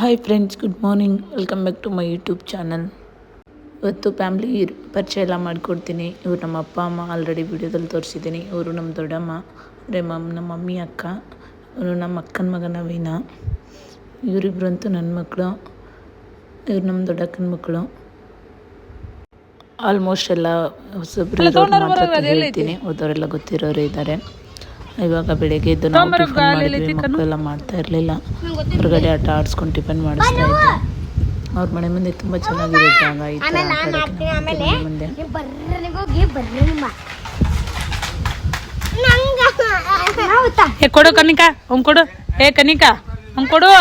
Hi friends good morning welcome back to my YouTube channel ಇವತ್ತು family ಪರಿಚಯ ಎಲ್ಲ ಮಾಡಿಕೊಡ್ತೀನಿ. ಇವರು ನಮ್ಮ ಅಪ್ಪ ಅಮ್ಮ ಆಲ್ರೆಡಿ ವಿಡಿಯೋದಲ್ಲಿ ತೋರಿಸಿದ್ದೀನಿ. ಇವರು ನಮ್ಮ ದೊಡ್ಡಮ್ಮ ಅಂದರೆ ಮಮ್ ನಮ್ಮ ಮಮ್ಮಿ ಅಕ್ಕ ಇವರು ನಮ್ಮ ಅಕ್ಕನ ಮಗ ನವೀನ ಇವರಿಬ್ಬರಂತೂ ನನ್ನ ಮಕ್ಕಳು ಇವ್ರು ನಮ್ಮ ದೊಡ್ಡಕ್ಕನ ಮಕ್ಕಳು ಆಲ್ಮೋಸ್ಟ್ ಎಲ್ಲ ಹೊಸಬ್ರು ಹೇಳ್ತೀನಿ. ಹೋದವರೆಲ್ಲ ಗೊತ್ತಿರೋರು ಇದ್ದಾರೆ. ಇವಾಗ ಬೆಳಿಗ್ಗೆ ಎದ್ದು ನಾವು ಟಿಫನ್ ಮಾಡಿದ್ವಿ ಮಕ್ಕಳೆಲ್ಲ ಮಾಡ್ತಾ ಇರಲಿಲ್ಲ. ಹೊರಗಡೆ ಆಟ ಆಡಿಸ್ಕೊಂಡು ಟಿಫನ್ ಮಾಡಿಸ್ತಾ ಇದ್ದೆ. ಅವ್ರ ಮನೆ ಮುಂದೆ ತುಂಬ ಚೆನ್ನಾಗಿದೆ ಜಾಗ ಈ ಥರ ಆಟ ಆಡೋಕ್ಕೆ ನಮ್ಮ ಮನೆ ಮುಂದೆ. ಏ ಕೊಡು ಕನಿಕಾ ಅವ್ನ್ ಕೊಡು. ಏ ಕನಿಕಾ ಅವ್ನ್ ಕೊಡು.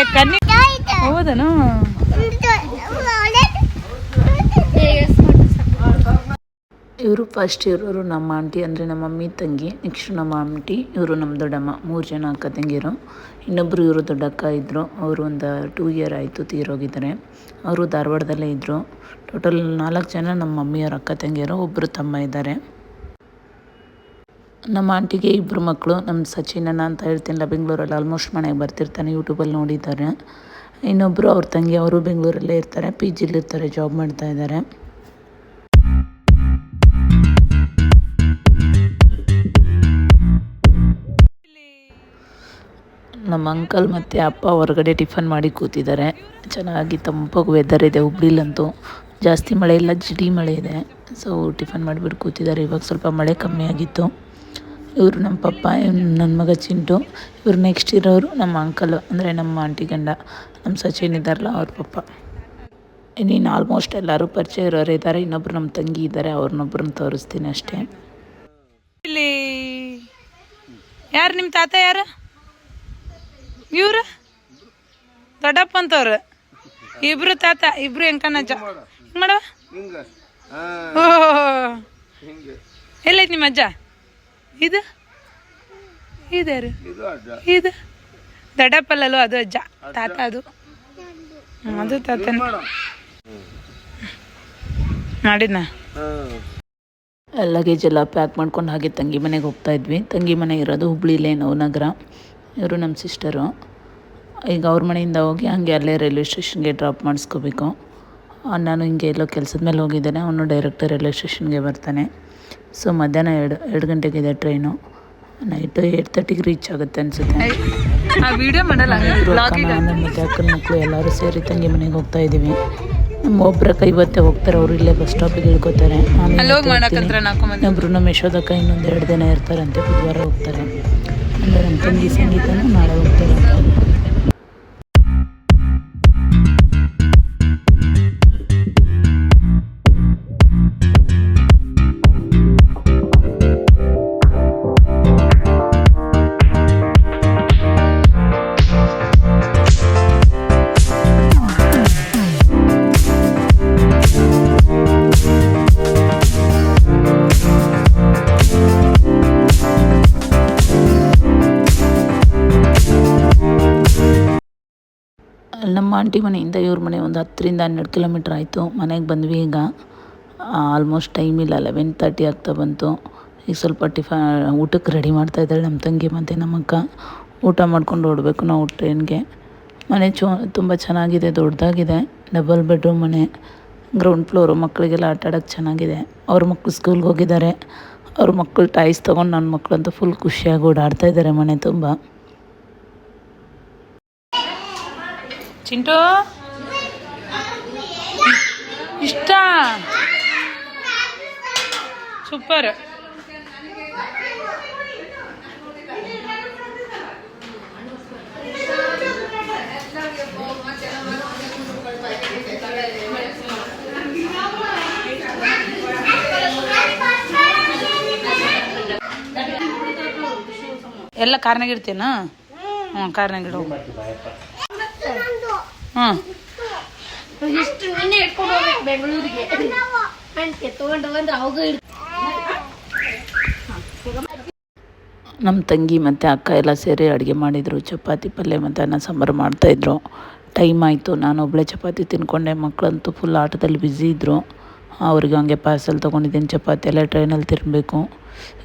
ಏ ಕನಿಕಾ ಹೌದನು? ಇವರು ಫಸ್ಟ್ ಇರೋರು ನಮ್ಮ ಆಂಟಿ ಅಂದರೆ ನಮ್ಮ ಮಮ್ಮಿ, ತಂಗಿ ನೆಕ್ಸ್ಟ್ ನಮ್ಮ ಆಂಟಿ, ಇವರು ನಮ್ಮ ದೊಡ್ಡಮ್ಮ, ಮೂರು ಜನ ಅಕ್ಕ, ತಂಗಿರು. ಇನ್ನೊಬ್ಬರು ಇವರು ದೊಡ್ಡಕ್ಕ ಇದ್ದರು ಅವರು ಒಂದು ಟೂ ಇಯರ್ ಆಯಿತು ತೀರೋಗಿದ್ದಾರೆ. ಅವರು ಧಾರವಾಡದಲ್ಲೇ ಇದ್ದರು ಟೋಟಲ್ ನಾಲ್ಕು ಜನ ನಮ್ಮ ಮಮ್ಮಿಯವ್ರ, ಅಕ್ಕ, ತಂಗಿಯರು ಒಬ್ಬರು ತಮ್ಮ ಇದ್ದಾರೆ. ನಮ್ಮ ಆಂಟಿಗೆ ಇಬ್ಬರು ಮಕ್ಕಳು ನಮ್ಮ ಸಚಿನನ ಅಂತ ಹೇಳ್ತೀನಲ್ಲ, ಬೆಂಗಳೂರಲ್ಲಿ ಆಲ್ಮೋಸ್ಟ್ ಮನೆಗೆ ಬರ್ತಿರ್ತಾನೆ ಯೂಟ್ಯೂಬಲ್ಲಿ ನೋಡಿದ್ದಾರೆ. ಇನ್ನೊಬ್ಬರು ಅವ್ರ ತಂಗಿ, ಅವರು ಬೆಂಗಳೂರಲ್ಲೇ ಇರ್ತಾರೆ ಪಿ ಜಿಲಿರ್ತಾರೆ ಜಾಬ್ ಮಾಡ್ತಾ ಇದ್ದಾರೆ. ನಮ್ಮ ಅಂಕಲ್ ಮತ್ತು ಅಪ್ಪ ಹೊರಗಡೆ ಟಿಫನ್ ಮಾಡಿ ಕೂತಿದ್ದಾರೆ. ಚೆನ್ನಾಗಿ ತಂಪಾಗಿ ವೆದರ್ ಇದೆ, ಹುಬ್ಳಿಲಂತೂ. ಜಾಸ್ತಿ ಮಳೆ ಇಲ್ಲ, ಜಿಡಿ ಮಳೆ ಇದೆ. ಸೊ ಟಿಫನ್ ಮಾಡಿಬಿಟ್ಟು ಕೂತಿದ್ದಾರೆ. ಇವಾಗ ಸ್ವಲ್ಪ ಮಳೆ ಕಮ್ಮಿ ಆಗಿತ್ತು. ಇವರು ನಮ್ಮ ಪಪ್ಪ ನನ್ನ ಮಗ ಚಿಂಟು. ಇವರು ನೆಕ್ಸ್ಟ್ ಇರೋರು ನಮ್ಮ ಅಂಕಲ್, ಅಂದರೆ ನಮ್ಮ ಆಂಟಿ ಗಂಡ. ನಮ್ಮ ಸಚಿನ್ ಇದ್ದಾರಲ್ಲ ಅವ್ರ ಪಪ್ಪ. ಇನ್ನೇನು ಆಲ್ಮೋಸ್ಟ್ ಎಲ್ಲರೂ ಪರಿಚಯ ಇರೋರು ಇದ್ದಾರೆ. ಇನ್ನೊಬ್ರು ನಮ್ಮ ತಂಗಿ ಇದ್ದಾರೆ, ಅವ್ರನ್ನೊಬ್ರನ್ನ ತೋರಿಸ್ತೀನಿ ಅಷ್ಟೇ. ಇಲ್ಲಿ ಯಾರು, ನಿಮ್ಮ ತಾತ ಯಾರು? ಇವ್ರು? ದೊಡ್ಡಪ್ಪ ಅಂತವ್ರು. ಇಬ್ರು ತಾತ ಇಬ್ರು ಹೆಂಕನಜ್ಜ ಹಿಂಗ್ ಮಾಡ? ಎಲ್ಲೈತಿ ನಿಮ್ಮ ಅಜ್ಜ? ಇದು? ಇದ್ಯಾರು ಇದು ದೊಡ್ಡಪ್ಪಲ್ಲೂ ಅದು ಅಜ್ಜ ತಾತ ಅದು. ಅದು ತಾತನ. ಮಾಡಿದ್ನ? ಲಗೇಜ್ ಎಲ್ಲ ಪ್ಯಾಕ್ ಮಾಡ್ಕೊಂಡು ಹಾಗೆ ತಂಗಿ ಮನೆಗೆ ಹೋಗ್ತಾ ಇದ್ವಿ. ತಂಗಿ ಮನೆ ಇರೋದು ಹುಬ್ಳಿಲೇ ನವನಗರ. ಇವರು ನಮ್ಮ ಸಿಸ್ಟರು ಈಗ ಅವ್ರ ಮನೆಯಿಂದ ಹೋಗಿ ಹಾಗೆ ಅಲ್ಲೇ ರೈಲ್ವೆ ಸ್ಟೇಷನ್ಗೆ ಡ್ರಾಪ್ ಮಾಡಿಸ್ಕೋಬೇಕು. ನಾನು ಹಿಂಗೆ ಎಲ್ಲೋ ಕೆಲಸದ ಮೇಲೆ ಹೋಗಿದ್ದೇನೆ ಅವನು ಡೈರೆಕ್ಟ್ ರೈಲ್ವೆ ಸ್ಟೇಷನ್ಗೆ ಬರ್ತಾನೆ. ಸೊ ಮಧ್ಯಾಹ್ನ ಎರಡು ಎರಡು ಗಂಟೆಗಿದೆ ಟ್ರೈನು. ನೈಟು ಏಟ್ ತರ್ಟಿಗೆ ರೀಚ್ ಆಗುತ್ತೆ ಅನಿಸುತ್ತೆ. ನಾನು ಮತ್ತು ಅಕ್ಕನ ಮಕ್ಕಳು ಎಲ್ಲರೂ ಸೇರಿ ತಂಗಿ ಮನೆಗೆ ಹೋಗ್ತಾ ಇದ್ದೀವಿ. ನಮ್ಮ ಒಬ್ಬರಕ್ಕ ಇವತ್ತೇ ಹೋಗ್ತಾರೆ ಅವರು ಇಲ್ಲೇ ಬಸ್ ಸ್ಟಾಪಿಗೆ ಇಳ್ಕೊತಾರೆ. ಒಬ್ಬರು ನಮ್ಮ ಯಶೋದಕ್ಕ ಇನ್ನೊಂದು ಎರಡು ದಿನ ಇರ್ತಾರಂತೆ ಬುಧವಾರ ಹೋಗ್ತಾರೆ. ಅಂದರೆ ನಮ್ಮ ತಂಗಿ ಸಂಗೀತನೂ ನಾಳೆ ಹೋಗ್ತಾರೆ ನಮ್ಮ ಆಂಟಿ ಮನೆಯಿಂದ ಇವ್ರ ಮನೆ ಒಂದು ಹತ್ತರಿಂದ ಹನ್ನೆರಡು ಕಿಲೋಮೀಟ್ರ್ ಆಯಿತು. ಮನೆಗೆ ಬಂದ್ವಿ ಈಗ. ಆಲ್ಮೋಸ್ಟ್ ಟೈಮ್ ಇಲ್ಲ. ಲೆವೆನ್ ತರ್ಟಿ ಆಗ್ತಾ ಬಂತು. ಈಗ ಸ್ವಲ್ಪ ಟಿಫನ್ ಊಟಕ್ಕೆ ರೆಡಿ ಮಾಡ್ತಾ ಇದ್ದಾಳೆ ನಮ್ಮ ತಂಗಿ ಮತ್ತು ನಮ್ಮ ಅಕ್ಕ. ಊಟ ಮಾಡ್ಕೊಂಡು ಓಡಬೇಕು ನಾವು ಟ್ರೈನ್ಗೆ. ಮನೆ ಚೋ, ತುಂಬ ಚೆನ್ನಾಗಿದೆ, ದೊಡ್ಡದಾಗಿದೆ. ಡಬಲ್ ಬೆಡ್ರೂಮ್ ಮನೆ. ಗ್ರೌಂಡ್ ಫ್ಲೋರು ಮಕ್ಕಳಿಗೆಲ್ಲ ಆಟ ಆಡೋಕ್ಕೆ ಚೆನ್ನಾಗಿದೆ. ಅವ್ರ ಮಕ್ಕಳು ಸ್ಕೂಲ್ಗೆ ಹೋಗಿದ್ದಾರೆ. ಅವ್ರ ಮಕ್ಕಳು ಟಾಯ್ಸ್ ತೊಗೊಂಡು ನನ್ನ ಮಕ್ಕಳಂತೂ ಫುಲ್ ಖುಷಿಯಾಗಿ ಓಡಾಡ್ತಾ ಇದ್ದಾರೆ ಮನೆ ತುಂಬ. ಚಿಂಟು? ಇಷ್ಟ? ಸೂಪರ್. ಎಲ್ಲ ಕಾರ್ನಾಗ ಇಡ್ತೇನ ಹ್ಞೂ ಕಾರ್ನಾಗ ಇಷ್ಟು ನಿನ್ನೆ ಇಟ್ಕೊಂಡು ಹೋಗ್ಬೇಕು ಬೆಂಗಳೂರಿಗೆ. ಅಂತೆ ತಗೊಂಡು ಬಂದು ಅವಾಗ ನಮ್ಮ ತಂಗಿ ಮತ್ತು ಅಕ್ಕ ಎಲ್ಲ ಸೇರಿ ಅಡುಗೆ ಮಾಡಿದರು. ಚಪಾತಿ ಪಲ್ಯ ಮತ್ತು ಅನ್ನ ಸಾಂಬಾರು ಮಾಡ್ತಾಯಿದ್ರು ಟೈಮ್ ಆಯಿತು. ನಾನು ಒಬ್ಬಳೇ ಚಪಾತಿ ತಿನ್ಕೊಂಡೆ. ಮಕ್ಕಳಂತೂ ಫುಲ್ ಆಟದಲ್ಲಿ ಬ್ಯುಸಿ ಇದ್ದರು ಅವ್ರಿಗೆ ಹಂಗೆ ಪಾರ್ಸೆಲ್ ತೊಗೊಂಡಿದ್ದೀನಿ. ಚಪಾತಿ ಎಲ್ಲ ಟ್ರೈನಲ್ಲಿ ತಿನ್ನಬೇಕು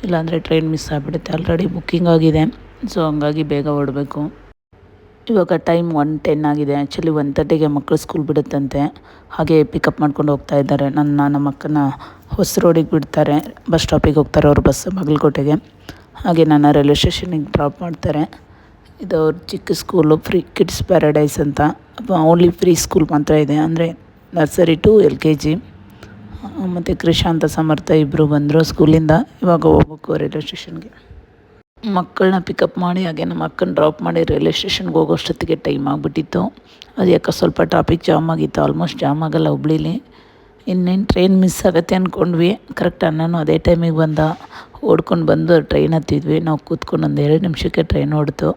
ಇಲ್ಲಾಂದರೆ ಟ್ರೈನ್ ಮಿಸ್ ಆಗಿಬಿಡುತ್ತೆ. ಆಲ್ರೆಡಿ ಬುಕ್ಕಿಂಗ್ ಆಗಿದೆ. ಸೊ ಹಂಗಾಗಿ ಬೇಗ ಹೊರಡಬೇಕು. ಇವಾಗ ಟೈಮ್ ಒನ್ ಟೆನ್ ಆಗಿದೆ. ಆ್ಯಕ್ಚುಲಿ ಒನ್ ತರ್ಟಿಗೆ ಮಕ್ಕಳು ಸ್ಕೂಲ್ ಬಿಡುತ್ತಂತೆ. ಹಾಗೆ ಪಿಕಪ್ ಮಾಡ್ಕೊಂಡು ಹೋಗ್ತಾ ಇದ್ದಾರೆ. ನನ್ನ, ನಮ್ಮ ಅಕ್ಕನ ಹೊಸ ರೋಡಿಗೆ ಬಿಡ್ತಾರೆ. ಬಸ್ ಸ್ಟಾಪಿಗೆ ಹೋಗ್ತಾರೆ ಅವ್ರ ಬಸ್ ಬಾಗಲಕೋಟೆಗೆ. ಹಾಗೆ ನನ್ನ ರೈಲ್ವೆ ಸ್ಟೇಷನಿಗೆ ಡ್ರಾಪ್ ಮಾಡ್ತಾರೆ. ಇದು ಅವ್ರ ಚಿಕ್ಕ ಸ್ಕೂಲು ಫ್ರೀ ಕಿಡ್ಸ್ ಪ್ಯಾರಡೈಸ್ ಅಂತ. ಓನ್ಲಿ ಫ್ರೀ ಸ್ಕೂಲ್ ಮಾತ್ರ ಇದೆ. ಅಂದರೆ nursery to L K G ಮತ್ತು ಕೃಷಾಂತ ಸಮರ್ಥ ಇಬ್ಬರು ಬಂದರು ಸ್ಕೂಲಿಂದ ಇವಾಗ ಹೋಗ್ಬೇಕು ರೈಲ್ವೆ ಸ್ಟೇಷನ್ಗೆ ಮಕ್ಕಳನ್ನ ಪಿಕಪ್ ಮಾಡಿ, ಹಾಗೆ ನಮ್ಮ ಅಕ್ಕನ ಡ್ರಾಪ್ ಮಾಡಿ ರೈಲ್ವೆ ಸ್ಟೇಷನ್ಗೆ ಹೋಗೋಷ್ಟೊತ್ತಿಗೆ ಟೈಮ್ ಆಗಿಬಿಟ್ಟಿತ್ತು. ಅದು ಯಾಕೆ ಸ್ವಲ್ಪ ಟ್ರಾಫಿಕ್ ಜಾಮ್ ಆಗಿತ್ತು ಆಲ್ಮೋಸ್ಟ್ ಜಾಮ್ ಆಗಲ್ಲ ಹುಬ್ಳಿಲಿ. ಇನ್ನೇನು ಟ್ರೈನ್ ಮಿಸ್ ಆಗುತ್ತೆ ಅಂದ್ಕೊಂಡ್ವಿ ಕರೆಕ್ಟ್ ಅಣ್ಣನೂ ಅದೇ ಟೈಮಿಗೆ ಬಂದ. ಓಡ್ಕೊಂಡು ಬಂದು ಟ್ರೈನ್ ಹತ್ತಿದ್ವಿ. ನಾವು ಕೂತ್ಕೊಂಡು ಒಂದು ಎರಡು ನಿಮಿಷಕ್ಕೆ ಟ್ರೈನ್ ಓಡ್ತು.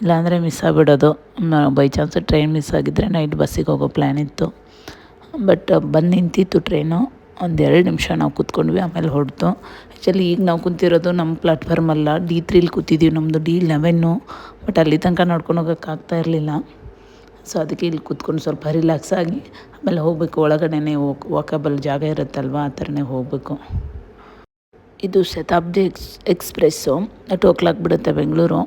ಇಲ್ಲಾಂದರೆ ಮಿಸ್ ಆಗಿಬಿಡೋದು. ಬೈ ಚಾನ್ಸ್ ಟ್ರೈನ್ ಮಿಸ್ ಆಗಿದ್ದರೆ ನೈಟ್ ಬಸ್ಸಿಗೆ ಹೋಗೋ ಪ್ಲ್ಯಾನ್ ಇತ್ತು. ಬಟ್ ಬಂದು ನಿಂತಿತ್ತು ಟ್ರೈನು ಒಂದು ಎರಡು ನಿಮಿಷ ನಾವು ಕೂತ್ಕೊಂಡ್ವಿ, ಆಮೇಲೆ ಹೊರಡ್ತು ಆ್ಯಕ್ಚುಲಿ ಈಗ ನಾವು ಕೂತಿರೋದು ನಮ್ಮ ಪ್ಲಾಟ್ಫಾರ್ಮ್ ಅಲ್ಲ ಡಿ ತ್ರೀಲಿ ಕೂತಿದ್ದೀವಿ ನಮ್ಮದು ಡಿ ಲೆವೆನ್ನು ಬಟ್ ಅಲ್ಲಿ ತನಕ ನೋಡ್ಕೊಂಡು ಹೋಗೋಕ್ಕಾಗ್ತಾ ಇರಲಿಲ್ಲ. ಸೊ ಅದಕ್ಕೆ ಇಲ್ಲಿ ಕೂತ್ಕೊಂಡು ಸ್ವಲ್ಪ ರಿಲ್ಯಾಕ್ಸ್ ಆಗಿ, ಆಮೇಲೆ ಹೋಗಬೇಕು. ಒಳಗಡೆನೇ ಹೋಗ್ ವಾಕಬಲ್ ಜಾಗ ಇರುತ್ತಲ್ವ, ಆ ಥರನೇ ಹೋಗಬೇಕು. ಇದು Shatabdi ex, express. Two o'clock ಬಿಡುತ್ತೆ Bengaluru.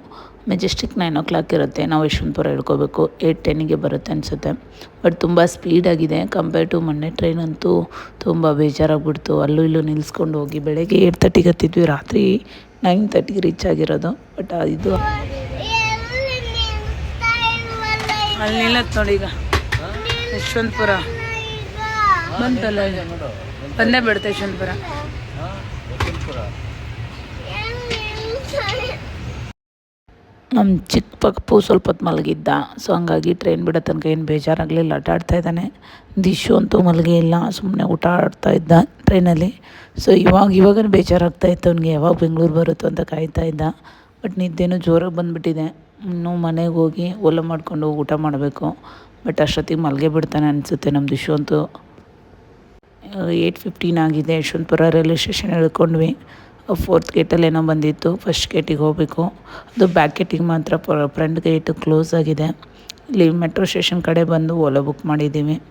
Majestic nine o'clock ಇರುತ್ತೆ. ನಾವು ಯಶವಂತಪುರ ಇಳ್ಕೋಬೇಕು ಏಟ್ ಟೆನ್ನಿಗೆ ಬರುತ್ತೆ ಅನಿಸುತ್ತೆ. ಬಟ್ ತುಂಬ ಸ್ಪೀಡಾಗಿದೆ ಕಂಪೇರ್ ಟು ಮೊನ್ನೆ ಟ್ರೈನ್ ಅಂತೂ ತುಂಬ ಬೇಜಾರಾಗ್ಬಿಡ್ತು. ಅಲ್ಲೂ ಇಲ್ಲೂ ನಿಲ್ಲಿಸ್ಕೊಂಡು ಹೋಗಿ ಬೆಳಗ್ಗೆ ಏಯ್ಟ್ ತರ್ಟಿಗೆ ಹತ್ತಿದ್ವಿ. ರಾತ್ರಿ ನೈನ್ ತರ್ಟಿಗೆ ರೀಚ್ ಆಗಿರೋದು. ಬಟ್ ಇದು ಅಲ್ಲಿ ನೋಡಿ ಈಗ. ಯಶವಂತಪುರ. ಬಂತಲ್ಲ ಬಂದೇ ಬಿಡುತ್ತೆ ಯಶವಂತಪುರ. ನಮ್ಮ ಚಿಕ್ಕ ಸ್ವಲ್ಪ ಹೊತ್ತು ಮಲಗಿದ್ದ. ಸೊ ಹಂಗಾಗಿ ಟ್ರೈನ್ ಬಿಡೋ ತನಕ ಏನು ಬೇಜಾರಾಗಲಿಲ್ಲ. ಆಟ ಆಡ್ತಾ ಇದ್ದಾನೆ. ದಿಶು ಅಂತೂ ಮಲಗೇ ಇಲ್ಲ. ಸುಮ್ಮನೆ ಊಟ ಆಡ್ತಾ ಇದ್ದ ಟ್ರೈನಲ್ಲಿ ಸೊ ಇವಾಗ ಇವಾಗ ಬೇಜಾರಾಗ್ತಾ ಇತ್ತು ಅವ್ನಿಗೆ. ಯಾವಾಗ ಬೆಂಗಳೂರು ಬರುತ್ತೋ ಅಂತ ಕಾಯ್ತಾ ಇದ್ದ. ಬಟ್ ನಿದ್ದೆನೂ ಜೋರಾಗಿ ಬಂದುಬಿಟ್ಟಿದೆ. ಇನ್ನು ಮನೆಗೆ ಹೋಗಿ ಓಲಾ ಮಾಡಿಕೊಂಡು ಊಟ ಮಾಡಬೇಕು. ಬಟ್ ಅಷ್ಟೊತ್ತಿಗೆ ಮಲಗೇ ಬಿಡ್ತಾನೆ ಅನಿಸುತ್ತೆ ನಮ್ಮ ದಿಶು ಅಂತೂ. ಏಯ್ಟ್ ಫಿಫ್ಟೀನ್ ಆಗಿದೆ. ಯಶವಂತಪುರ ರೈಲ್ವೆ ಸ್ಟೇಷನ್ ಇಳ್ಕೊಂಡ್ವಿ ಫೋರ್ತ್ ಗೇಟಲ್ಲಿ ಏನೋ ಬಂದಿತ್ತು. ಫಸ್ಟ್ ಗೇಟಿಗೆ ಹೋಗಬೇಕು. ಅದು ಬ್ಯಾಕ್ ಗೇಟಿಗೆ ಮಾತ್ರ ಫ್ರಂಟ್ ಗೇಟ್ ಕ್ಲೋಸ್ ಆಗಿದೆ. ಇಲ್ಲಿ ಮೆಟ್ರೋ ಸ್ಟೇಷನ್ ಕಡೆ ಬಂದು ಓಲಾ ಬುಕ್ ಮಾಡಿದ್ದೀವಿ.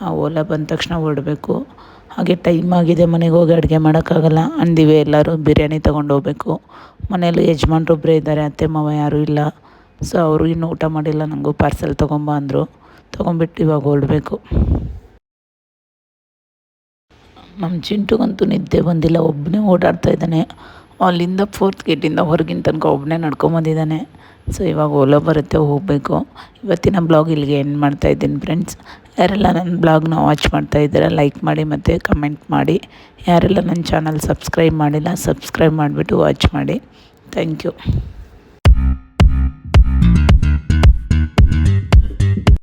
ಆ ಓಲಾ ಬಂದ ತಕ್ಷಣ ಹೊರಡಬೇಕು. ಹಾಗೆ ಟೈಮ್ ಆಗಿದೆ ಮನೆಗೆ ಹೋಗಿ ಅಡುಗೆ ಮಾಡೋಕ್ಕಾಗಲ್ಲ. ಅಂದಿವೆ ಎಲ್ಲರೂ ಬಿರಿಯಾನಿ ತೊಗೊಂಡು ಹೋಗಬೇಕು. ಮನೇಲಿ ಯಜಮಾನ್ರೊಬ್ಬರೇ ಇದ್ದಾರೆ, ಅತ್ತೆ, ಮಾವ ಯಾರೂ ಇಲ್ಲ. ಸೊ ಅವರು ಇನ್ನೂ ಊಟ ಮಾಡಿಲ್ಲ. ನನಗೂ ಪಾರ್ಸೆಲ್ ತೊಗೊಂಬ ಅಂದರು ತೊಗೊಂಬಿಟ್ಟು ಇವಾಗ ಹೊರಡಬೇಕು. ನಮ್ಮ ಚಿಂಟುಗಂತೂ ನಿದ್ದೆ ಬಂದಿಲ್ಲ ಒಬ್ಬನೇ ಓಡಾಡ್ತಾ ಇದ್ದಾನೆ. ಅಲ್ಲಿಂದ ಫೋರ್ತ್ ಗೇಟಿಂದ ಹೊರಗಿನ ತನಕ ಒಬ್ಬನೇ ನಡ್ಕೊಂಬಂದಿದ್ದಾನೆ ಸೊ ಇವಾಗ ಓಲೋ ಬರುತ್ತೆ, ಹೋಗಬೇಕು. ಇವತ್ತಿನ ಬ್ಲಾಗ್ ಇಲ್ಲಿಗೆ ಎಂಡ್ ಮಾಡ್ತಾ ಇದ್ದೀನಿ ಫ್ರೆಂಡ್ಸ್ ಯಾರೆಲ್ಲ ನನ್ನ ಬ್ಲಾಗ್ನ ವಾಚ್ ಮಾಡ್ತಾ ಇದ್ದೀರಾ ಲೈಕ್ ಮಾಡಿ ಮತ್ತು ಕಮೆಂಟ್ ಮಾಡಿ. ಯಾರೆಲ್ಲ ನನ್ನ ಚಾನಲ್ ಸಬ್ಸ್ಕ್ರೈಬ್ ಮಾಡಿಲ್ಲ ಸಬ್ಸ್ಕ್ರೈಬ್ ಮಾಡಿಬಿಟ್ಟು ವಾಚ್ ಮಾಡಿ. Thank you